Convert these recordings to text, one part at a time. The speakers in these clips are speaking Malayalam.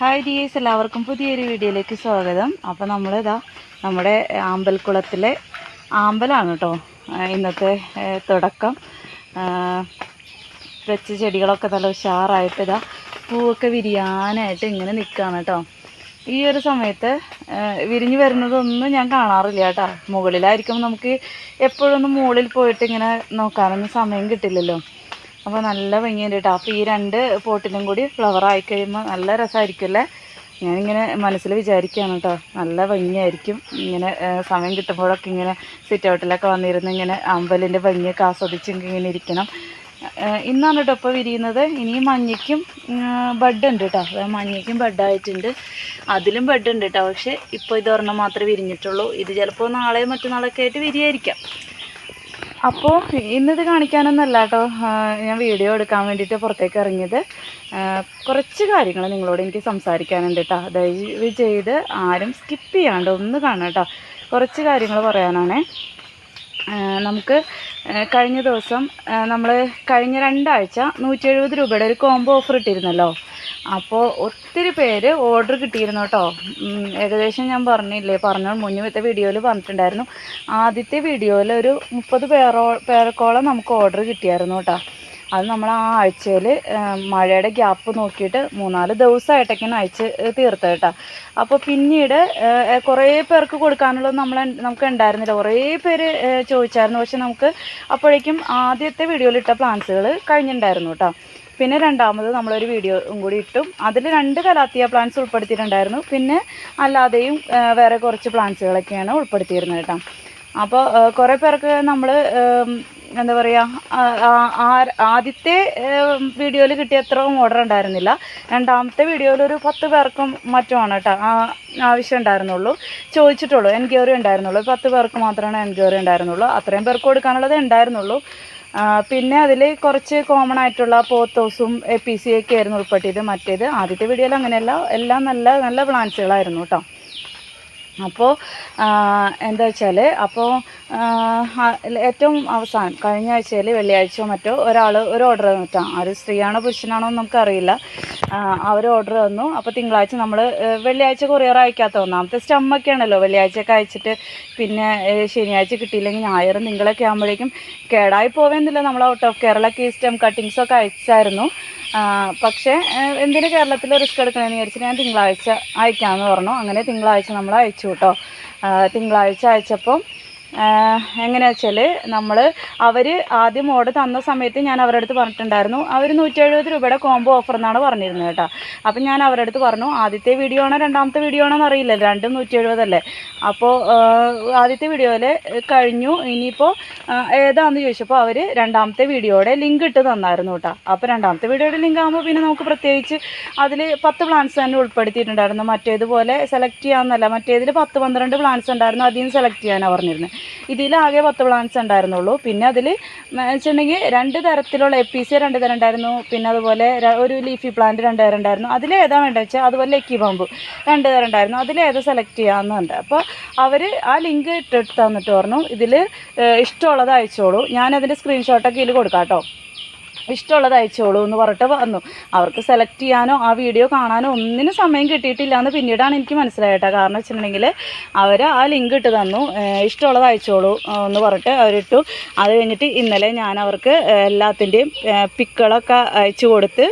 ഹായ് ഡിയേഴ്സ് എല്ലാവർക്കും പുതിയൊരു വീഡിയോയിലേക്ക് സ്വാഗതം. അപ്പോൾ നമ്മളിതാ നമ്മുടെ ആമ്പൽക്കുളത്തിലെ ആമ്പലാണ് കേട്ടോ ഇന്നത്തെ തുടക്കം. വെച്ച് ചെടികളൊക്കെ നല്ല ഉഷാറായിട്ട് ഇതാ പൂവൊക്കെ വിരിയാനായിട്ട് ഇങ്ങനെ നിൽക്കുകയാണ് കേട്ടോ ഈ ഒരു സമയത്ത് വിരിഞ്ഞ് വരുന്നതൊന്നും ഞാൻ കാണാറില്ല കേട്ടോ മുകളിലായിരിക്കും നമുക്ക് എപ്പോഴൊന്നും മുകളിൽ പോയിട്ട് ഇങ്ങനെ നോക്കാനൊന്നും സമയം കിട്ടില്ലല്ലോ. അപ്പോൾ നല്ല ഭംഗിയുണ്ട് കേട്ടോ അപ്പോൾ ഈ രണ്ട് പോട്ടിലും കൂടി ഫ്ലവർ ആയി കഴിയുമ്പോൾ നല്ല രസമായിരിക്കുമല്ലേ ഞാനിങ്ങനെ മനസ്സിൽ വിചാരിക്കുകയാണ് കേട്ടോ നല്ല ഭംഗിയായിരിക്കും. ഇങ്ങനെ സമയം കിട്ടുമ്പോഴൊക്കെ ഇങ്ങനെ സിറ്റ് ഔട്ടിലൊക്കെ വന്നിരുന്ന് ഇങ്ങനെ അമ്പലിന്റെ ഭംഗിയൊക്കെ ആസ്വദിച്ച് ഇങ്ങനെ ഇരിക്കണം. ഇന്നാണ് കേട്ടോ ഇപ്പോൾ വിരിയുന്നത്. ഇനി മഞ്ഞയ്ക്കും ബഡ് ഉണ്ട് കേട്ടോ മഞ്ഞയ്ക്കും ബഡായിട്ടുണ്ട് അതിലും ബഡ് ഉണ്ട് കേട്ടോ പക്ഷേ ഇപ്പോൾ ഇതൊരെണ്ണം മാത്രമേ വിരിഞ്ഞിട്ടുള്ളൂ. ഇത് ചിലപ്പോൾ നാളെയും മറ്റന്നാളൊക്കെ ആയിട്ട് വിരിയായിരിക്കാം. അപ്പോൾ ഇന്നിത് കാണിക്കാനൊന്നല്ല കേട്ടോ ഞാൻ വീഡിയോ എടുക്കാൻ വേണ്ടിയിട്ട് പുറത്തേക്ക് ഇറങ്ങിയത്. കുറച്ച് കാര്യങ്ങൾ നിങ്ങളോട് എനിക്ക് സംസാരിക്കാനുണ്ട് കേട്ടോ ദയവ് ചെയ്ത് ആരും സ്കിപ്പ് ചെയ്യാണ്ട് ഒന്ന് കാണാം കേട്ടോ കുറച്ച് കാര്യങ്ങൾ പറയാനാണേ. നമുക്ക് കഴിഞ്ഞ ദിവസം നമ്മൾ കഴിഞ്ഞ രണ്ടാഴ്ച നൂറ്റി എഴുപത് രൂപയുടെ ഒരു കോംബോ ഓഫർ ഇട്ടിരുന്നല്ലോ. അപ്പോൾ ഒത്തിരി പേര് ഓർഡർ കിട്ടിയിരുന്നു കേട്ടോ. ഏകദേശം ഞാൻ പറഞ്ഞില്ലേ പറഞ്ഞോ മുന്നത്തെ വീഡിയോയിൽ പറഞ്ഞിട്ടുണ്ടായിരുന്നു. ആദ്യത്തെ വീഡിയോയിൽ ഒരു മുപ്പത് പേരോ പേർക്കോളം നമുക്ക് ഓർഡർ കിട്ടിയായിരുന്നു കേട്ടോ. അത് നമ്മൾ ആ ആഴ്ചയിൽ മഴയുടെ ഗ്യാപ്പ് നോക്കിയിട്ട് മൂന്നാൽ ദിവസമായിട്ടൊക്കെയാണ് അയച്ച് തീർത്തത് കേട്ടോ. അപ്പോൾ പിന്നീട് കുറേ പേർക്ക് കൊടുക്കാനുള്ളത് നമ്മൾ നമുക്ക് ഉണ്ടായിരുന്നില്ല. കുറേ പേര് ചോദിച്ചായിരുന്നു. പക്ഷെ നമുക്ക് അപ്പോഴേക്കും ആദ്യത്തെ വീഡിയോയിൽ ഇട്ട പ്ലാൻസുകൾ കഴിഞ്ഞിട്ടുണ്ടായിരുന്നു കേട്ടോ. പിന്നെ രണ്ടാമത് നമ്മളൊരു വീഡിയോ കൂടി ഇട്ടും. അതിൽ രണ്ട് കലാത്തിയ പ്ലാന്റ്സ് ഉൾപ്പെടുത്തിയിട്ടുണ്ടായിരുന്നു. പിന്നെ അല്ലാതെയും വേറെ കുറച്ച് പ്ലാന്റ്സുകളൊക്കെയാണ് ഉൾപ്പെടുത്തിയിരുന്നത് കേട്ടോ. അപ്പോൾ കുറേ പേർക്ക് നമ്മൾ എന്താ പറയുക ആദ്യത്തെ വീഡിയോയിൽ കിട്ടിയ അത്രയും ഓർഡർ ഉണ്ടായിരുന്നില്ല. രണ്ടാമത്തെ വീഡിയോയിൽ ഒരു പത്ത് പേർക്കും മറ്റുമാണ് കേട്ടോ ആവശ്യം ഉണ്ടായിരുന്നുള്ളൂ. ചോദിച്ചിട്ടുള്ളൂ എൻക്വയറി ഉണ്ടായിരുന്നുള്ളൂ. പത്ത് പേർക്ക് മാത്രമാണ് എൻക്വയറി ഉണ്ടായിരുന്നുള്ളൂ. അത്രയും പേർക്ക് കൊടുക്കാനുള്ളത് ഉണ്ടായിരുന്നുള്ളൂ. പിന്നെ അതിൽ കുറച്ച് കോമൺ ആയിട്ടുള്ള പോത്തോസും എ പി സി ഒക്കെ ആയിരുന്നു ഉൾപ്പെട്ടിയത് മറ്റേത് ആദ്യത്തെ വീഡിയോയിൽ അങ്ങനെയല്ല. എല്ലാം നല്ല നല്ല പ്ലാൻസുകളായിരുന്നു കേട്ടോ. അപ്പോൾ എന്താ വെച്ചാൽ അപ്പോൾ ഏറ്റവും അവസാനം കഴിഞ്ഞ ആഴ്ചയിൽ വെള്ളിയാഴ്ചയോ മറ്റോ ഒരാൾ ഒരു ഓർഡർ തന്നിട്ടാ. ഒരു സ്ത്രീയാണോ പുരുഷനാണോ എന്ന് നമുക്കറിയില്ല. അവർ ഓർഡർ തന്നു. അപ്പോൾ തിങ്കളാഴ്ച നമ്മൾ വെള്ളിയാഴ്ച കൊറിയർ അയക്കാത്ത ഒന്നാമത്തെ സ്റ്റമ്മൊക്കെയാണല്ലോ വെള്ളിയാഴ്ചയൊക്കെ അയച്ചിട്ട് പിന്നെ ശനിയാഴ്ച കിട്ടിയില്ലെങ്കിൽ ഞായറും തിങ്കളൊക്കെ ആകുമ്പോഴേക്കും കേടായി പോവേന്നില്ല. നമ്മൾ ഔട്ട് ഓഫ് കേരളക്ക് ഈ സ്റ്റെം കട്ടിങ്സൊക്കെ അയച്ചായിരുന്നു. പക്ഷേ എന്തിനു കേരളത്തിൽ റിസ്ക് എടുക്കണമെന്ന് വിചാരിച്ചിട്ട് ഞാൻ തിങ്കളാഴ്ച അയക്കാമെന്ന് പറഞ്ഞു. അങ്ങനെ തിങ്കളാഴ്ച നമ്മൾ അയച്ചു കേട്ടോ. തിങ്കളാഴ്ച അയച്ചപ്പോൾ എങ്ങനെയാ വെച്ചാൽ നമ്മൾ അവർ ആദ്യം ഓർഡർ തന്ന സമയത്ത് ഞാൻ അവരുടെ അടുത്ത് പറഞ്ഞിട്ടുണ്ടായിരുന്നു. അവർ നൂറ്റി എഴുപത് രൂപയുടെ കോംബോ ഓഫർ എന്നാണ് പറഞ്ഞിരുന്നത് കേട്ടോ. അപ്പം ഞാൻ അവരുടെ അടുത്ത് പറഞ്ഞു ആദ്യത്തെ വീഡിയോ ആണോ രണ്ടാമത്തെ വീഡിയോ ആണോ എന്നറിയില്ല രണ്ടും നൂറ്റി എഴുപതല്ലേ അപ്പോൾ ആദ്യത്തെ വീഡിയോയിൽ കഴിഞ്ഞു. ഇനിയിപ്പോൾ ഏതാന്ന് ചോദിച്ചപ്പോൾ അവർ രണ്ടാമത്തെ വീഡിയോയുടെ ലിങ്ക് ഇട്ട് തന്നായിരുന്നു കേട്ടോ. അപ്പോൾ രണ്ടാമത്തെ വീഡിയോയുടെ ലിങ്ക് ആകുമ്പോൾ പിന്നെ നമുക്ക് പ്രത്യേകിച്ച് അതിൽ പത്ത് പ്ലാൻസ് തന്നെ ഉൾപ്പെടുത്തിയിട്ടുണ്ടായിരുന്നു. മറ്റേതുപോലെ സെലക്ട് ചെയ്യാമെന്നല്ല മറ്റേതിൽ പത്ത് പന്ത്രണ്ട് പ്ലാൻസ് ഉണ്ടായിരുന്നു അതിൽ നിന്ന് സെലക്ട് ചെയ്യാനാണ് പറഞ്ഞിരുന്നത് ഇതിലാകെ പത്ത് പ്ലാന്റ്സ് ഉണ്ടായിരുന്നുള്ളൂ. പിന്നെ അതിൽ വെച്ചിട്ടുണ്ടെങ്കിൽ രണ്ട് തരത്തിലുള്ള എ പി സി രണ്ട് തരം ഉണ്ടായിരുന്നു. പിന്നെ അതുപോലെ ഒരു ലീഫി പ്ലാന്റ് രണ്ട് തരം ഉണ്ടായിരുന്നു. അതിൽ ഏതാ വേണ്ടത് വെച്ചാൽ അതുപോലെ ലക്കി ബാമ്പു രണ്ട് തരം ഉണ്ടായിരുന്നു. അതിൽ സെലക്ട് ചെയ്യാമെന്നുണ്ട് അപ്പോൾ അവർ ആ ലിങ്ക് ഇട്ടിട്ട് തന്നിട്ട് പറഞ്ഞു ഇതിൽ ഇഷ്ടമുള്ളത് അയച്ചോളൂ. ഞാനതിന്റെ സ്ക്രീൻഷോട്ടൊക്കെ ഇതിൽ കൊടുക്കാം കേട്ടോ. ഇഷ്ടമുള്ളത് അയച്ചോളൂ എന്ന് പറഞ്ഞിട്ട് വന്നു. അവർക്ക് സെലക്ട് ചെയ്യാനോ ആ വീഡിയോ കാണാനോ ഒന്നിനും സമയം കിട്ടിയിട്ടില്ല എന്ന് പിന്നീടാണ് എനിക്ക് മനസ്സിലായിട്ടോ കാരണം വെച്ചിട്ടുണ്ടെങ്കിൽ അവർ ആ ലിങ്ക് ഇട്ട് തന്നു. ഇഷ്ടമുള്ളത് അയച്ചോളൂ എന്ന് പറഞ്ഞിട്ട് അവരിട്ടു. അത് കഴിഞ്ഞിട്ട് ഇന്നലെ ഞാൻ അവർക്ക് എല്ലാത്തിന്റെയും പിക്കുകളൊക്കെ അയച്ചു കൊടുത്ത്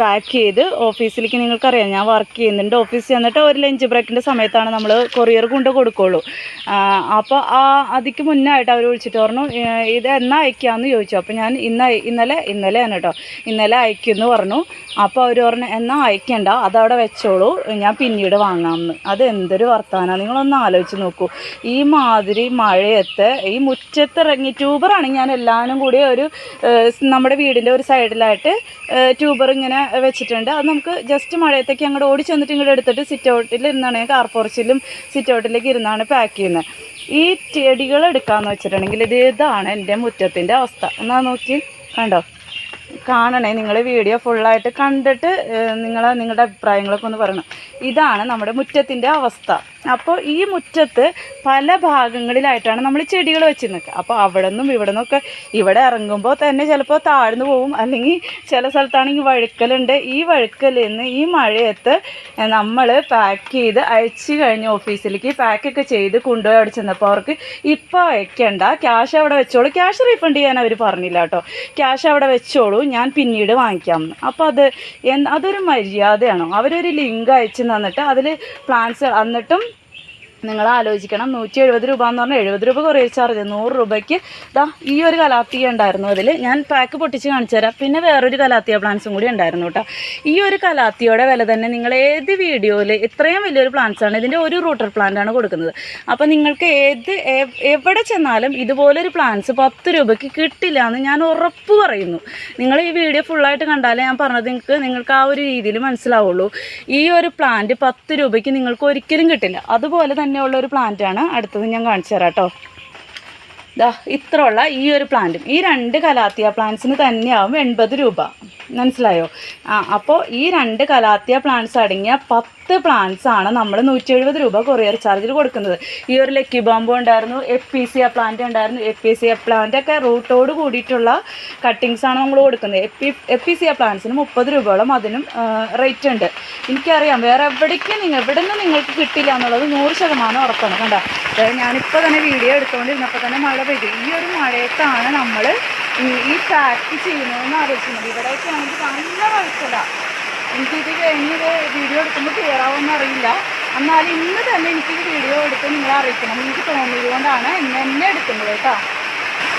പാക്ക് ചെയ്ത് ഓഫീസിലേക്ക് നിങ്ങൾക്കറിയാം. ഞാൻ വർക്ക് ചെയ്യുന്നുണ്ട്. ഓഫീസിൽ ചെന്നിട്ട് ഒരു ലഞ്ച് ബ്രേക്കിന്റെ സമയത്താണ് നമ്മൾ കൊറിയർ കൊണ്ട് കൊടുക്കുള്ളൂ. അപ്പോൾ ആ അതിക്ക് മുന്നായിട്ട് അവർ വിളിച്ചിട്ട് പറഞ്ഞു ഇത് എന്നാ അയക്കാമെന്ന് ചോദിച്ചു. അപ്പോൾ ഞാൻ ഇന്ന് ഇന്നലെ ഇന്നലെയാണ് കേട്ടോ. ഇന്നലെ അയക്കുമെന്ന് പറഞ്ഞു. അപ്പോൾ അവർ പറഞ്ഞു എന്നാൽ അയക്കണ്ട അതവിടെ വെച്ചോളൂ. ഞാൻ പിന്നീട് വാങ്ങാമെന്ന്. അത് എന്തൊരു വർത്തമാനമാണ് നിങ്ങളൊന്ന് ആലോചിച്ച് നോക്കൂ. ഈ മാതിരി മഴയത്ത് ഈ മുറ്റത്തിറങ്ങി ട്യൂബറാണ് ഞാൻ എല്ലാവരും കൂടി ഒരു നമ്മുടെ വീടിന്റെ ഒരു സൈഡിലായിട്ട് ട്യൂബർ ഇങ്ങനെ വെച്ചിട്ടുണ്ട്. അത് നമുക്ക് ജസ്റ്റ് മഴയത്തേക്ക് അങ്ങോട്ട് ഓടി ചെന്നിട്ട് ഇങ്ങോട്ട് എടുത്തിട്ട് സിറ്റ് ഔട്ടിൽ ഇരുന്നാണ് കാർ പോർച്ചിലും സിറ്റ് ഔട്ടിലേക്ക് ഇരുന്നാണ് പാക്ക് ചെയ്യുന്നത് ഈ ചെടികൾ എടുക്കാമെന്ന് വെച്ചിട്ടുണ്ടെങ്കിൽ ഇത് ഇതാണ് എന്റെ മുറ്റത്തിന്റെ അവസ്ഥ. എന്നാ നോക്കി കണ്ടോ? കാണണേ. നിങ്ങൾ വീഡിയോ ഫുള്ളായിട്ട് കണ്ടിട്ട് നിങ്ങൾ നിങ്ങളുടെ അഭിപ്രായങ്ങളൊക്കെ ഒന്ന് പറയണം. ഇതാണ് നമ്മുടെ മുറ്റത്തിന്റെ അവസ്ഥ. അപ്പോൾ ഈ മുറ്റത്ത് പല ഭാഗങ്ങളിലായിട്ടാണ് നമ്മൾ ചെടികൾ വെച്ച് നിൽക്കുക അപ്പോൾ അവിടെ നിന്നും ഇവിടെ നിന്നൊക്കെ ഇവിടെ ഇറങ്ങുമ്പോൾ തന്നെ ചിലപ്പോൾ താഴ്ന്നു പോവും. അല്ലെങ്കിൽ ചില സ്ഥലത്താണെങ്കിൽ വഴുക്കലുണ്ട്. ഈ വഴുക്കലിൽ നിന്ന് ഈ മഴയത്ത് നമ്മൾ പാക്ക് ചെയ്ത് അയച്ചു കഴിഞ്ഞ് ഓഫീസിലേക്ക് പാക്കൊക്കെ ചെയ്ത് കൊണ്ടുപോയി അവിടെ ചെന്നപ്പോൾ അവർക്ക് ഇപ്പോൾ അയക്കേണ്ട. ക്യാഷ് അവിടെ വെച്ചോളൂ. ക്യാഷ് റീഫണ്ട് ചെയ്യാൻ അവർ പറഞ്ഞില്ല കേട്ടോ. ക്യാഷ് അവിടെ വെച്ചോളൂ. ഞാൻ പിന്നീട് വാങ്ങിക്കാം. അപ്പോൾ അത് അതൊരു മര്യാദയാണോ? അവരൊരു ലിങ്ക് അയച്ചു തന്നിട്ട് അതിൽ പ്ലാൻസ് എന്നിട്ടും നിങ്ങൾ ആലോചിക്കണം നൂറ്റി എഴുപത് രൂപ എന്ന് പറഞ്ഞാൽ എഴുപത് രൂപ കൊറിയർ ചാർജ്. നൂറ് രൂപയ്ക്ക് ദാ ഈ ഒരു കലാത്തിയ ഉണ്ടായിരുന്നു അതിൽ ഞാൻ പാക്ക് പൊട്ടിച്ച് കാണിച്ചു തരാം. പിന്നെ വേറൊരു കലാത്തിയ പ്ലാന്റ്സും കൂടി ഉണ്ടായിരുന്നു കേട്ടോ. ഈ ഒരു കലാത്തിയുടെ വില തന്നെ നിങ്ങൾ ഏത് വീഡിയോയിൽ ഇത്രയും വലിയൊരു ആണ് ഇതിന്റെ ഒരു റൂട്ടർ പ്ലാന്റ് ആണ് കൊടുക്കുന്നത്. അപ്പോൾ നിങ്ങൾക്ക് ഏത് എവിടെ ചെന്നാലും ഇതുപോലൊരു പ്ലാന്റ്സ് പത്ത് രൂപയ്ക്ക് കിട്ടില്ല എന്ന് ഞാൻ ഉറപ്പ് പറയുന്നു. നിങ്ങൾ ഈ വീഡിയോ ഫുള്ളായിട്ട് കണ്ടാലേ ഞാൻ പറഞ്ഞത് നിങ്ങൾക്ക് നിങ്ങൾക്ക് ആ ഒരു രീതിയിൽ മനസ്സിലാവുള്ളൂ. ഈ ഒരു പ്ലാന്റ് പത്ത് രൂപയ്ക്ക് നിങ്ങൾക്ക് ഒരിക്കലും കിട്ടില്ല. അതുപോലെ തന്നെയുള്ള ഒരു പ്ലാന്റ് ആണ്. അടുത്തത് ഞാൻ കാണിച്ചു തരാം കേട്ടോ ദാ ഇത്രയുള്ള ഈ ഒരു പ്ലാന്റും. ഈ രണ്ട് കലാത്തിയ പ്ലാന്റ്സിന് തന്നെയാവും എൺപത് രൂപ. മനസ്സിലായോ? ആ അപ്പോൾ ഈ രണ്ട് കലാത്തിയ പ്ലാന്റ്സ് അടങ്ങിയ പത്ത് പ്ലാന്റ്സ് ആണ് നമ്മൾ നൂറ്റി എഴുപത് രൂപ കൊറിയർ ചാർജിൽ കൊടുക്കുന്നത്. ഈ ഒരു ലക്കി ബോംബോ ഉണ്ടായിരുന്നു എഫ് പി സി പ്ലാന്റ് ഉണ്ടായിരുന്നു. എഫ് പി സി പ്ലാന്റ് ഒക്കെ റൂട്ടോട് കൂടിയിട്ടുള്ള കട്ടിങ്സ് ആണ് നമ്മൾ കൊടുക്കുന്നത്. F P F P C പ്ലാന്റ്സിന് മുപ്പത് രൂപയോളം അതിനും റേറ്റ് ഉണ്ട്. എനിക്കറിയാം വേറെ എവിടേക്ക് നിങ്ങൾ എവിടെ നിന്ന് നിങ്ങൾക്ക് കിട്ടില്ല എന്നുള്ളത് നൂറ് ശതമാനം ഉറപ്പാണ്. കണ്ട? ഞാനിപ്പോൾ തന്നെ വീഡിയോ എടുത്തുകൊണ്ടിരുന്നപ്പോൾ തന്നെ മഴ പെയ്തു ഈ ഒരു മഴയത്താണ് നമ്മൾ ഈ ട്രാക്ക് ചെയ്യുന്നതെന്ന് ആലോചിക്കുന്നത്. ഇവിടെയൊക്കെ ആണെങ്കിൽ നല്ല വഴുക്കല എനിക്കിത് കഴിഞ്ഞ് ഇത് വീഡിയോ എടുക്കുമ്പോൾ ക്ലിയർ ആവുമെന്ന് അറിയില്ല. എന്നാലും ഇന്ന് തന്നെ എനിക്ക് ഈ വീഡിയോ എടുത്ത് നിങ്ങളെ അറിയിക്കണം. എനിക്ക് തോന്നിയതുകൊണ്ടാണ് ഇന്ന് തന്നെ എടുക്കുന്നത് കേട്ടോ.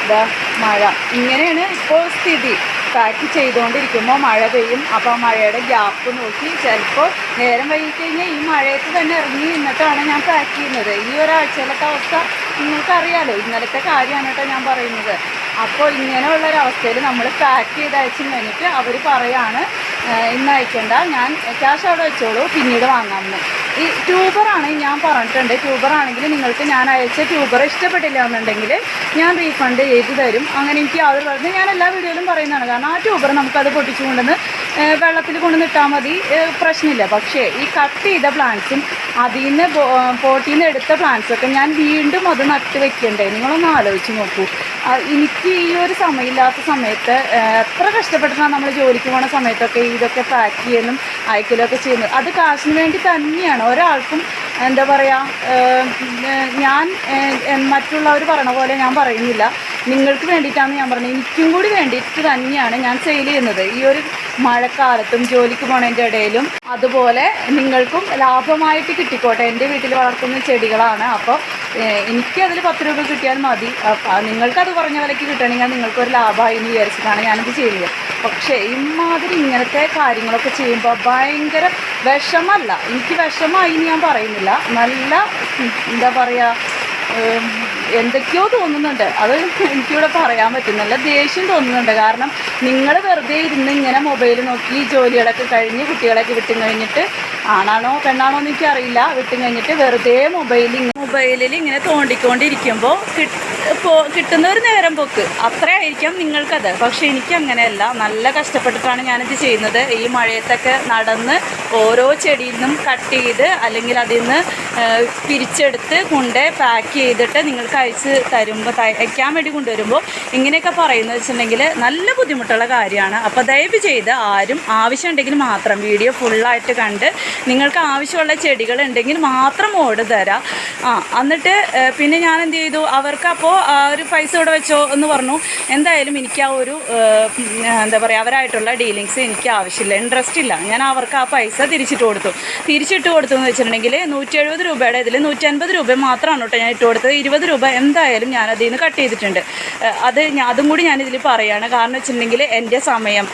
ഇതാ മഴ. ഇങ്ങനെയാണ് ഇപ്പോൾ സ്ഥിതി. പാക്ക് ചെയ്തുകൊണ്ടിരിക്കുമ്പോൾ മഴ പെയ്യും. അപ്പോൾ മഴയുടെ ഗ്യാപ്പ് നോക്കി ചിലപ്പോൾ നേരം വൈകി കഴിഞ്ഞാൽ ഈ മഴയത്ത് തന്നെ ഇറങ്ങി നിന്നിട്ടാണ് ഞാൻ പാക്ക് ചെയ്യുന്നത്. ഈ ഒരാഴ്ചയിലത്തെ അവസ്ഥ നിങ്ങൾക്കറിയാലോ ഇന്നലത്തെ കാര്യമാണ് കേട്ടോ ഞാൻ പറയുന്നത്. അപ്പോൾ ഇങ്ങനെയുള്ള ഒരവസ്ഥയിൽ നമ്മൾ പാക്ക് ചെയ്ത് അയച്ചു കഴിഞ്ഞിട്ട് അവർ പറയാണ് "ഏഹ് ഇന്ന് അയക്കേണ്ട. ഞാൻ ക്യാഷ് അവിടെ വെച്ചോളൂ പിന്നീട് വാങ്ങാമെന്ന് ഈ ട്യൂബറാണെങ്കിൽ ഞാൻ പറഞ്ഞിട്ടുണ്ട്. ട്യൂബർ ആണെങ്കിൽ നിങ്ങൾക്ക് ഞാൻ അയച്ച ട്യൂബർ ഇഷ്ടപ്പെട്ടില്ല എന്നുണ്ടെങ്കിൽ ഞാൻ റീഫണ്ട് ചെയ്ത് തരും. അങ്ങനെ എനിക്ക് അവർ പറഞ്ഞ് ഞാൻ എല്ലാ വീഡിയോയിലും പറയുന്നതാണ്. കാരണം ആ ട്യൂബർ നമുക്കത് പൊട്ടിച്ചു കൊണ്ടുവന്ന് ഏഹ് വെള്ളത്തിൽ കൊണ്ടുവന്നിട്ടാൽ മതി. പ്രശ്നമില്ല. പക്ഷേ ഈ കട്ട് ചെയ്ത പ്ലാന്റ്സും അതിൽ നിന്ന് പോട്ടിൽ നിന്ന് എടുത്ത പ്ലാന്റ്സൊക്കെ ഞാൻ വീണ്ടും അത് നട്ട് വെക്കണ്ടേ? നിങ്ങളൊന്ന് ആലോചിച്ച് നോക്കൂ. എനിക്ക് ഈ ഒരു സമയമില്ലാത്ത സമയത്ത് എത്ര കഷ്ടപ്പെട്ടാണ് നമ്മൾ ജോലിക്ക് പോണ സമയത്തൊക്കെ ഇതൊക്കെ പാക്ക് ചെയ്യലും അയക്കലും ഒക്കെ ചെയ്യുന്നത്? അത് കാശിന് വേണ്ടി തന്നെയാണ്. ഒരാൾക്കും എന്താ പറയുക ഞാൻ മറ്റുള്ളവർ പറയണ പോലെ ഞാൻ പറയുന്നില്ല. നിങ്ങൾക്ക് വേണ്ടിയിട്ടാണ് ഞാൻ പറഞ്ഞത്. എനിക്കും കൂടി വേണ്ടിയിട്ട് തന്നെയാണ് ഞാൻ സെയിൽ ചെയ്യുന്നത്. ഈ ഒരു മഴക്കാലത്തും ജോലിക്ക് പോണതിന്റെ ഇടയിലും അതുപോലെ നിങ്ങൾക്കും ലാഭമായിട്ട് കിട്ടിക്കോട്ടെ. എന്റെ വീട്ടിൽ വളർത്തുന്ന ചെടികളാണ്. അപ്പോൾ എനിക്കതിൽ പത്ത് രൂപ കിട്ടിയാൽ മതി. നിങ്ങൾക്കത് കുറഞ്ഞ വിലയ്ക്ക് കിട്ടണമെങ്കിൽ നിങ്ങൾക്കൊരു ലാഭമായി എന്ന് വിചാരിച്ചിട്ടാണ് ഞാനിത് ചെയ്യുന്നത്. പക്ഷേ ഇമാതിരി ഇങ്ങനത്തെ കാര്യങ്ങളൊക്കെ ചെയ്യുമ്പോൾ ഭയങ്കര വിഷമല്ല. എനിക്ക് വിഷമായി ഞാൻ പറയുന്നില്ല. നല്ല എന്താ പറയുക എന്തൊക്കെയോ തോന്നുന്നുണ്ട്. അത് എനിക്കിവിടെ പറയാൻ പറ്റും. നല്ല ദേഷ്യം തോന്നുന്നുണ്ട്. കാരണം നിങ്ങൾ വെറുതെ ഇരുന്ന് ഇങ്ങനെ മൊബൈൽ നോക്കി ജോലികളൊക്കെ കഴിഞ്ഞ് കുട്ടികളൊക്കെ വിട്ടു കഴിഞ്ഞിട്ട് ആണാണോ പെണ്ണാണോ എന്ന് എനിക്കറിയില്ല. വിട്ടു കഴിഞ്ഞിട്ട് വെറുതെ മൊബൈലിൽ മൊബൈലിൽ ഇങ്ങനെ തോണ്ടിക്കൊണ്ടിരിക്കുമ്പോൾ കിട്ടുന്ന ഒരു നേരം പോക്ക്. അത്രയായിരിക്കാം നിങ്ങൾക്കത്. പക്ഷേ എനിക്ക് അങ്ങനെയല്ല നല്ല കഷ്ടപ്പെട്ടിട്ടാണ് ഞാനിത് ചെയ്യുന്നത്. ഈ മഴയത്തൊക്കെ നടന്ന് ഓരോ ചെടിയിൽ നിന്നും കട്ട് ചെയ്ത് അല്ലെങ്കിൽ അതിൽ നിന്ന് പിരിച്ചെടുത്ത് കൊണ്ട് പാക്ക് ചെയ്തിട്ട് നിങ്ങൾക്ക് അയച്ച് തരുമ്പോൾ തയ്ക്കാൻ വേണ്ടി കൊണ്ടുവരുമ്പോൾ ഇങ്ങനെയൊക്കെ പറയുന്നത് വെച്ചിട്ടുണ്ടെങ്കിൽ നല്ല ബുദ്ധിമുട്ടുള്ള കാര്യമാണ്. അപ്പോൾ ദയവ് ചെയ്ത് ആരും ആവശ്യമുണ്ടെങ്കിൽ മാത്രം വീഡിയോ ഫുള്ളായിട്ട് കണ്ട് നിങ്ങൾക്ക് ആവശ്യമുള്ള ചെടികൾ ഉണ്ടെങ്കിൽ മാത്രം ഓർഡർ തരാം. ആ എന്നിട്ട് പിന്നെ ഞാൻ എന്ത് ചെയ്തു? അവർക്ക് അപ്പോൾ ഒരു പൈസ ഇവിടെ വെച്ചോ എന്ന് പറഞ്ഞു. എന്തായാലും എനിക്ക് ആ ഒരു എന്താ പറയുക അവരായിട്ടുള്ള ഡീലിങ്സ് എനിക്ക് ആവശ്യമില്ല. ഇൻട്രസ്റ്റ് ഇല്ല. ഞാൻ അവർക്ക് ആ പൈസ തിരിച്ചിട്ട് കൊടുത്തു. തിരിച്ചിട്ട് കൊടുത്തു എന്ന് വെച്ചിട്ടുണ്ടെങ്കിൽ നൂറ്റി എഴുപത് രൂപയുടെ ഇതിൽ നൂറ്റൻപത് രൂപ മാത്രമാണ് കേട്ടോ ഞാൻ ഇട്ട് കൊടുത്തത്. ഇരുപത് രൂപ എന്തായാലും ഞാൻ അതിൽ നിന്ന് കട്ട് ചെയ്തിട്ടുണ്ട്. അത് ഞാൻ അതും കൂടി ഞാനിതിൽ പറയുകയാണ് കാരണം വെച്ചിട്ടുണ്ടെങ്കിൽ എന്റെ സമയം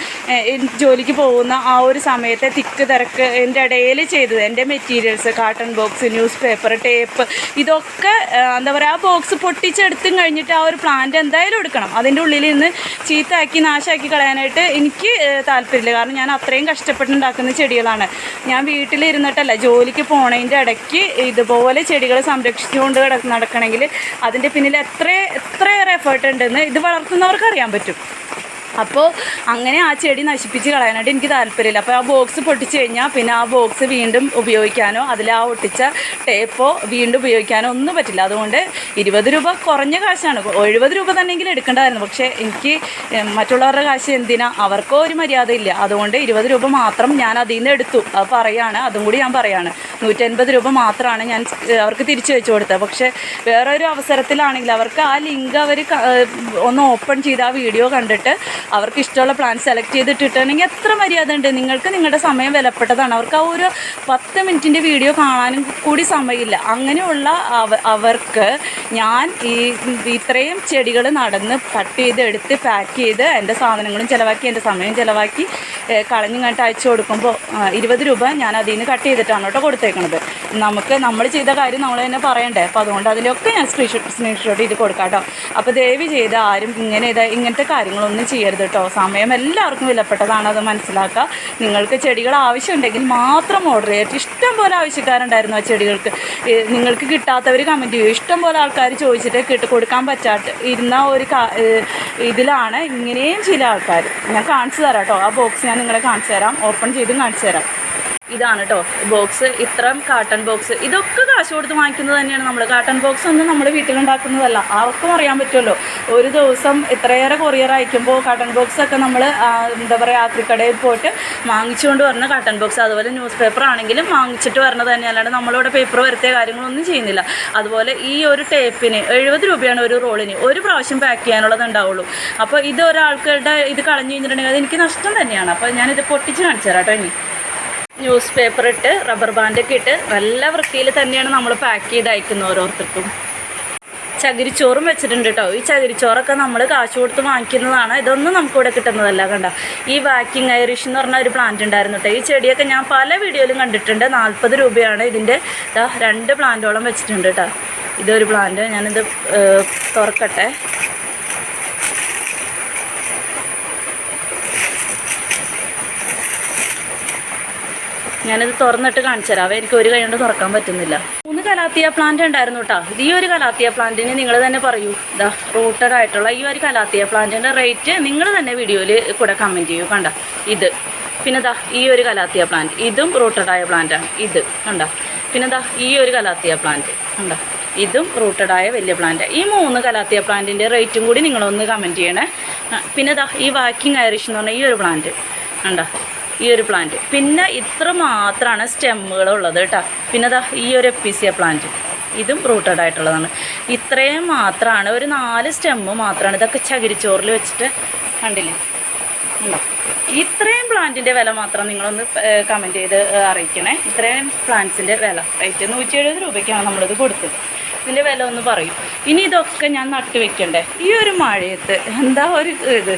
ജോലിക്ക് പോകുന്ന ആ ഒരു സമയത്തെ തിക്ക് തിരക്ക് എന്റെ ഇടയിൽ ചെയ്തത് എന്റെ materials carton box newspaper tape ഇതൊക്കെ എന്താ പറയുക ആ ബോക്സ് പൊട്ടിച്ചെടുത്തും കഴിഞ്ഞിട്ട് ആ ഒരു പ്ലാന്റ് എന്തായാലും എടുക്കണം. അതിന്റെ ഉള്ളിൽ നിന്ന് ചീത്താക്കി നാശാക്കി കളയാനായിട്ട് എനിക്ക് താല്പര്യമില്ല. കാരണം ഞാൻ അത്രയും കഷ്ടപ്പെട്ടുണ്ടാക്കുന്ന ചെടികളാണ്. ഞാൻ വീട്ടിലിരുന്നിട്ടല്ല ജോലിക്ക് പോണതിന്റെ ഇടയ്ക്ക് ഇതുപോലെ ചെടികൾ സംരക്ഷിച്ചുകൊണ്ട് നടക്കണമെങ്കിൽ അതിന്റെ പിന്നിൽ എത്ര എത്രയേറെ എഫേർട്ട് ഉണ്ടെന്ന് ഇത് വളർത്തുന്നവർക്ക് അറിയാൻ പറ്റും. അപ്പോൾ അങ്ങനെ ആ ചെടി നശിപ്പിച്ച് കളയാനായിട്ട് എനിക്ക് താല്പര്യമില്ല. അപ്പോൾ ആ ബോക്സ് പൊട്ടിച്ച് കഴിഞ്ഞാൽ പിന്നെ ആ ബോക്സ് വീണ്ടും ഉപയോഗിക്കാനോ അതിൽ ആ ഒട്ടിച്ച ടേപ്പോ വീണ്ടും ഉപയോഗിക്കാനോ ഒന്നും പറ്റില്ല. അതുകൊണ്ട് ഇരുപത് രൂപ കുറഞ്ഞ കാശാണ്. എഴുപത് രൂപ തന്നെങ്കിലും എടുക്കേണ്ടതായിരുന്നു പക്ഷേ എനിക്ക് മറ്റുള്ളവരുടെ കാശ് എന്തിനാ? അവർക്കോ ഒരു മര്യാദ ഇല്ല അതുകൊണ്ട് ഇരുപത് രൂപ മാത്രം ഞാൻ അതിൽ നിന്ന് എടുത്തു. അത് പറയാണ് അതും കൂടി ഞാൻ പറയാണ്. നൂറ്റൻപത് രൂപ മാത്രമാണ് ഞാൻ അവർക്ക് തിരിച്ചു വെച്ചു കൊടുത്തത്. പക്ഷേ വേറൊരു അവസരത്തിലാണെങ്കിൽ അവർക്ക് ആ ലിങ്ക് അവർ ഒന്ന് ഓപ്പൺ ചെയ്ത് ആ വീഡിയോ കണ്ടിട്ട് അവർക്ക് ഇഷ്ടമുള്ള പ്ലാൻ സെലക്ട് ചെയ്തിട്ട് ഇട്ടുണ്ടെങ്കിൽ എത്ര മര്യാദ ഉണ്ട്? നിങ്ങൾക്ക് നിങ്ങളുടെ സമയം വിലപ്പെട്ടതാണ്. അവർക്ക് ആ ഒരു പത്ത് മിനിറ്റിന്റെ വീഡിയോ കാണാനും കൂടി സമയമില്ല. അങ്ങനെയുള്ള അവ അവർക്ക് ഞാൻ ഈ ഇത്രയും ചെടികൾ നടന്ന് കട്ട് ചെയ്ത് എടുത്ത് പാക്ക് ചെയ്ത് എന്റെ സാധനങ്ങളും ചിലവാക്കി എന്റെ സമയം ചിലവാക്കി കളഞ്ഞു കണ്ടിട്ട് അയച്ചു കൊടുക്കുമ്പോൾ ഇരുപത് രൂപ ഞാൻ അതിൽ നിന്ന് കട്ട് ചെയ്തിട്ടാണ് കേട്ടോ കൊടുത്തേക്കണത്. നമുക്ക് നമ്മൾ ചെയ്ത കാര്യം നമ്മൾ തന്നെ പറയണ്ടേ. അപ്പോൾ അതുകൊണ്ട് അതിലൊക്കെ ഞാൻ സ്ക്രീൻഷോട്ട് സ്ക്രീൻഷോട്ട് ചെയ്ത് കൊടുക്കാം കേട്ടോ അപ്പോൾ ദയവ് ചെയ്ത് ആരും ഇങ്ങനെ ഇത് ഇങ്ങനത്തെ കാര്യങ്ങളൊന്നും ചെയ്യരുത് കേട്ടോ സമയം എല്ലാവർക്കും വിലപ്പെട്ടതാണ് അത് മനസ്സിലാക്കുക നിങ്ങൾക്ക് ചെടികൾ ആവശ്യമുണ്ടെങ്കിൽ മാത്രം ഓർഡർ ചെയ്യുക ഇഷ്ടം പോലെ ആവശ്യക്കാരുണ്ടായിരുന്നു ആ ചെടികൾക്ക്. നിങ്ങൾക്ക് കിട്ടാത്തവർ കമന്റ് ചെയ്യും. ഇഷ്ടം പോലെ ആൾക്കാർ ചോദിച്ചിട്ട് കിട്ട് കൊടുക്കാൻ പറ്റാത്ത ഇരുന്ന ഒരു ഇതിലാണ് ഇങ്ങനെയും ചില ആൾക്കാർ ഞാൻ കാണിച്ചു തരാം കേട്ടോ ആ ബോക്സ് ഞാൻ നിങ്ങളെ കാണിച്ചു തരാം. ഓപ്പൺ ചെയ്തും കാണിച്ചു തരാം. ഇതാണ് കേട്ടോ ബോക്സ് ഇത്രയും കാട്ടൺ ബോക്സ് ഇതൊക്കെ കാശ് കൊടുത്ത് വാങ്ങിക്കുന്നത് തന്നെയാണ് നമ്മൾ കാട്ടൺ ബോക്സ് ഒന്നും നമ്മൾ വീട്ടിലുണ്ടാക്കുന്നതല്ല. ആർക്കും അറിയാൻ പറ്റുമല്ലോ ഒരു ദിവസം ഇത്രയേറെ കൊറിയർ അയക്കുമ്പോൾ കാട്ടൺ ബോക്സ് ഒക്കെ നമ്മൾ എന്താ പറയുക ആക്രിക്കടയിൽ പോയിട്ട് വാങ്ങിച്ചുകൊണ്ട് വരുന്ന കാട്ടൺ ബോക്സ് അതുപോലെ ന്യൂസ് പേപ്പർ ആണെങ്കിലും വാങ്ങിച്ചിട്ട് വരണത് തന്നെ അല്ലാണ്ട് നമ്മളിവിടെ പേപ്പർ വരുത്തിയ കാര്യങ്ങളൊന്നും ചെയ്യുന്നില്ല. അതുപോലെ ഈ ഒരു ടേപ്പിന് എഴുപത് രൂപയാണ് ഒരു റോളിന് ഒരു പ്രാവശ്യം പാക്ക് ചെയ്യാനുള്ളത് ഉണ്ടാവുള്ളൂ. അപ്പോൾ ഇത് ഒരാൾക്കുടെ ഇത് കളഞ്ഞു കഴിഞ്ഞിട്ടുണ്ടെങ്കിൽ അത് എനിക്ക് നഷ്ടം തന്നെയാണ്. അപ്പോൾ ഞാനിത് പൊട്ടിച്ച് കാണിച്ചു തരാം കേട്ടോ ഇനി. ന്യൂസ് പേപ്പർ ഇട്ട് റബ്ബർ ബാൻഡൊക്കെ ഇട്ട് നല്ല വൃത്തിയിൽ തന്നെയാണ് നമ്മൾ പാക്ക് ചെയ്ത് അയക്കുന്നത് ഓരോരുത്തർക്കും. ചകിരിച്ചോറും വെച്ചിട്ടുണ്ട് കേട്ടോ ഈ ചകിരിച്ചോറൊക്കെ നമ്മൾ കാശ് കൊടുത്ത് വാങ്ങിക്കുന്നതാണ്. ഇതൊന്നും നമുക്കിവിടെ കിട്ടുന്നതല്ല കണ്ട? ഈ വാക്കിംഗ് ഐറിഷ് എന്ന് പറഞ്ഞ ഒരു പ്ലാന്റ് ഉണ്ടായിരുന്നു കേട്ടോ ഈ ചെടിയൊക്കെ ഞാൻ പല വീഡിയോയിലും കണ്ടിട്ടുണ്ട്. നാൽപ്പത് രൂപയാണ് ഇതിന്റെ രണ്ട് പ്ലാന്റോളം വെച്ചിട്ടുണ്ട് കേട്ടോ ഇതൊരു പ്ലാന്റ് ഞാനിത് തുറക്കട്ടെ. ഞാനിത് തുറന്നിട്ട് കാണിച്ചു തരാം. എനിക്ക് ഒരു കൈ കൊണ്ട് തുറക്കാൻ പറ്റുന്നില്ല. മൂന്ന് കലാത്തിയ പ്ലാന്റ് ഉണ്ടായിരുന്നു കേട്ടോ ഈ ഒരു കലാത്തിയ പ്ലാന്റിന് നിങ്ങൾ തന്നെ പറയൂ. ഇതാ റൂട്ടഡ് ആയിട്ടുള്ള ഈ ഒരു കലാത്തിയ പ്ലാന്റിന്റെ റേറ്റ് നിങ്ങൾ തന്നെ വീഡിയോയിൽ കൂടെ കമന്റ് ചെയ്യൂ കണ്ട. ഇത്. പിന്നെ ദാ ഈ ഒരു കലാത്തിയ പ്ലാന്റ് ഇതും റൂട്ടഡ് ആയ പ്ലാന്റാണ് ഇത് കണ്ട. പിന്നെ ദാ ഈ ഒരു കലാത്തിയ പ്ലാന്റ് കണ്ട. ഇതും റൂട്ടഡ് ആയ വലിയ പ്ലാന്റ് ഈ മൂന്ന് കലാത്തിയ പ്ലാന്റിന്റെ റേറ്റും കൂടി നിങ്ങളൊന്ന് കമന്റ് ചെയ്യണേ. പിന്നെ ദാ ഈ വാക്കിംഗ് ഐറിഷ് എന്ന് പറഞ്ഞ ഈ ഒരു പ്ലാന്റ് കണ്ടോ. ഈ ഒരു പ്ലാന്റ് പിന്നെ ഇത്ര മാത്രമാണ് സ്റ്റെമ്മുകൾ ഉള്ളത് കേട്ടോ. പിന്നെ ദാ ഈ ഒരു എപ്പിസിയ പ്ലാന്റ് ഇതും റൂട്ടഡ് ആയിട്ടുള്ളതാണ്. ഇത്രയും മാത്രമാണ് ഒരു നാല് സ്റ്റെമ്മ് മാത്രമാണ് ഇതൊക്കെ ചകിരിച്ചോറിൽ വെച്ചിട്ട് കണ്ടില്ലേ? ഇത്രയും പ്ലാന്റിന്റെ വില മാത്രം നിങ്ങളൊന്ന് കമന്റ് ചെയ്ത് അറിയിക്കണേ. ഇത്രയും പ്ലാന്റ്സിന്റെ വില. റേറ്റ് നൂറ്റി എഴുപത് രൂപയ്ക്കാണ് നമ്മളിത് കൊടുത്തത്. ഇതിന്റെ വില ഒന്ന് പറയും. ഇനി ഇതൊക്കെ ഞാൻ നട്ടുവെക്കണ്ടേ? ഈ ഒരു മഴയത്ത് എന്താ ഒരു ഇത്?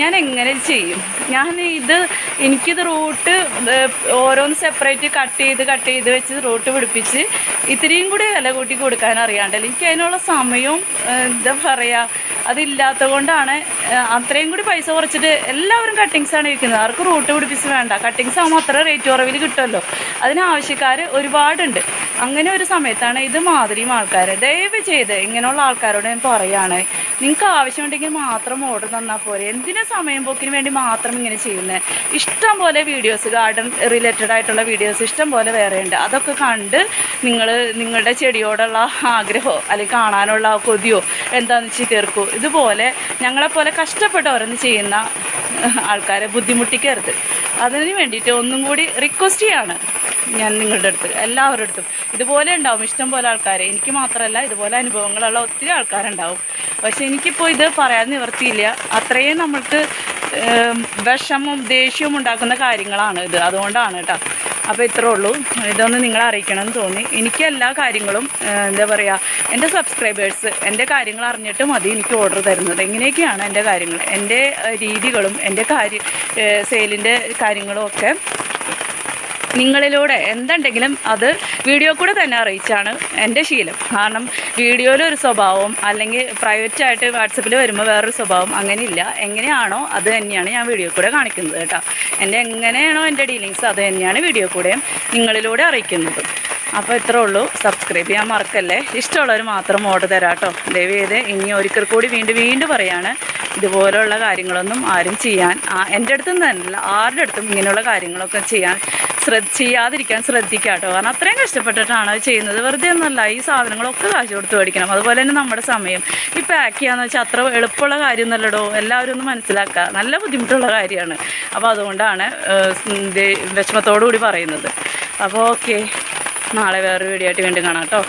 ഞാൻ എങ്ങനെ ചെയ്യും? ഞാൻ ഇത് എനിക്കിത് റൂട്ട് ഓരോന്ന് സെപ്പറേറ്റ് കട്ട് ചെയ്ത് കട്ട് ചെയ്ത് വെച്ച് റൂട്ട് പിടിപ്പിച്ച് ഇത്രയും കൂടി വില കൂട്ടി കൊടുക്കാൻ അറിയാണ്ടല്ലോ. എനിക്ക് അതിനുള്ള സമയവും എന്താ പറയുക അതില്ലാത്ത കൊണ്ടാണ് അത്രയും കൂടി പൈസ കുറച്ചിട്ട് എല്ലാവരും കട്ടിങ്സാണ് ആണ് വിൽക്കുന്നത് ആർക്കും റൂട്ട് പിടിപ്പിച്ച് വേണ്ട. കട്ടിങ്സ് ആകുമ്പോൾ അത്ര റേറ്റ് കുറവിൽ കിട്ടുമല്ലോ. അതിന് ആവശ്യക്കാർ ഒരുപാടുണ്ട്. അങ്ങനെ ഒരു സമയത്താണ് ഇത് മാതിരിയും ആൾക്കാർ ദയവ് ചെയ്ത് ഇങ്ങനെയുള്ള ആൾക്കാരോട് ഞാൻ പറയുകയാണ് നിങ്ങൾക്ക് ആവശ്യമുണ്ടെങ്കിൽ മാത്രം ഓർഡർ തന്നാൽ പോരെ. എന്തിനാ സമയം പോക്കിന് വേണ്ടി മാത്രം ഇങ്ങനെ ചെയ്യുന്നത് ഇഷ്ടം പോലെ വീഡിയോസ് ഗാർഡൻ റിലേറ്റഡ് ആയിട്ടുള്ള വീഡിയോസ് ഇഷ്ടം പോലെ വേറെ ഉണ്ട്. അതൊക്കെ കണ്ട് നിങ്ങൾ നിങ്ങളുടെ ചെടിയോടുള്ള ആഗ്രഹമോ അല്ലെങ്കിൽ കാണാനുള്ള കൊതിയോ എന്താണെന്ന് വെച്ച് തീർക്കൂ. ഇതുപോലെ ഞങ്ങളെപ്പോലെ കഷ്ടപ്പെട്ട് ഓരോന്ന് ചെയ്യുന്ന ആൾക്കാരെ ബുദ്ധിമുട്ടിക്കരുത്. അതിന് വേണ്ടിയിട്ട് ഒന്നും കൂടി റിക്വസ്റ്റ് ചെയ്യാണ്. ഞാൻ നിങ്ങളുടെ അടുത്ത് എല്ലാവരുടെ അടുത്തും. ഇതുപോലെ ഉണ്ടാവും ഇഷ്ടം പോലെ ആൾക്കാർ എനിക്ക് മാത്രമല്ല ഇതുപോലെ അനുഭവങ്ങളുള്ള ഒത്തിരി ആൾക്കാരുണ്ടാവും. പക്ഷെ എനിക്കിപ്പോൾ ഇത് പറയാൻ നിവർത്തിയില്ല അത്രയും നമ്മൾക്ക് വിഷമം ദേഷ്യവും ഉണ്ടാക്കുന്ന കാര്യങ്ങളാണ് ഇത്. അതുകൊണ്ടാണ് കേട്ടോ അപ്പോൾ ഇത്രേ ഉള്ളൂ. ഇതൊന്ന് നിങ്ങളെ അറിയിക്കണം എന്ന് തോന്നി. എനിക്ക് എല്ലാ കാര്യങ്ങളും എന്താ പറയുക എന്റെ സബ്സ്ക്രൈബേഴ്സ് എന്റെ കാര്യങ്ങൾ അറിഞ്ഞിട്ട് മതി എനിക്ക് ഓർഡർ തരുന്നത്. എങ്ങനെയൊക്കെയാണ് എന്റെ കാര്യങ്ങൾ. എന്റെ രീതികളും എന്റെ കാര്യ സെയിലിന്റെ കാര്യങ്ങളും ഒക്കെ നിങ്ങളിലൂടെ എന്തുണ്ടെങ്കിലും അത് വീഡിയോ കൂടെ തന്നെ അറിയിച്ചാണ് എന്റെ ശീലം. കാരണം വീഡിയോയിൽ ഒരു സ്വഭാവം അല്ലെങ്കിൽ പ്രൈവറ്റായിട്ട് വാട്സപ്പിൽ വരുമ്പോൾ വേറൊരു സ്വഭാവം അങ്ങനെയില്ല. എങ്ങനെയാണോ അത് തന്നെയാണ് ഞാൻ വീഡിയോ കൂടെ കാണിക്കുന്നത് കേട്ടോ. എന്റെ എങ്ങനെയാണോ എന്റെ ഡീലിങ്സ് അത് തന്നെയാണ് വീഡിയോ കൂടെയും നിങ്ങളിലൂടെ അറിയിക്കുന്നത്. അപ്പോൾ ഇത്രേ ഉള്ളൂ. സബ്സ്ക്രൈബ് ചെയ്യാൻ മറക്കല്ലേ? ഇഷ്ടമുള്ളവർ മാത്രം ഓർഡർ തരാം കേട്ടോ. ദയവ് ചെയ്ത് ഇനി ഒരിക്കൽ കൂടി വീണ്ടും വീണ്ടും പറയാണ് ഇതുപോലുള്ള കാര്യങ്ങളൊന്നും ആരും ചെയ്യാൻ എന്റെ അടുത്തും തന്നെയല്ല ആരുടെ അടുത്തും ഇങ്ങനെയുള്ള കാര്യങ്ങളൊക്കെ ചെയ്യാൻ ശ്രദ്ധ ചെയ്യാതിരിക്കാൻ ശ്രദ്ധിക്കുക കേട്ടോ കാരണം അത്രയും കഷ്ടപ്പെട്ടിട്ടാണ് ചെയ്യുന്നത്. വെറുതെ ഒന്നുമല്ല ഈ സാധനങ്ങളൊക്കെ കാശ് കൊടുത്ത് മേടിക്കണം. അതുപോലെ തന്നെ നമ്മുടെ സമയം. ഈ പാക്ക് ചെയ്യാന്ന് വെച്ചാൽ അത്ര എളുപ്പമുള്ള കാര്യമൊന്നുമല്ലടോ. എല്ലാവരും ഒന്ന് മനസ്സിലാക്കുക നല്ല ബുദ്ധിമുട്ടുള്ള കാര്യമാണ്. അപ്പോൾ അതുകൊണ്ടാണ് വിഷമത്തോടു കൂടി പറയുന്നത്. അപ്പോൾ ഓക്കെ. നാളെ വേറൊരു വീഡിയോ ആയിട്ട് വീണ്ടും കാണാം കേട്ടോ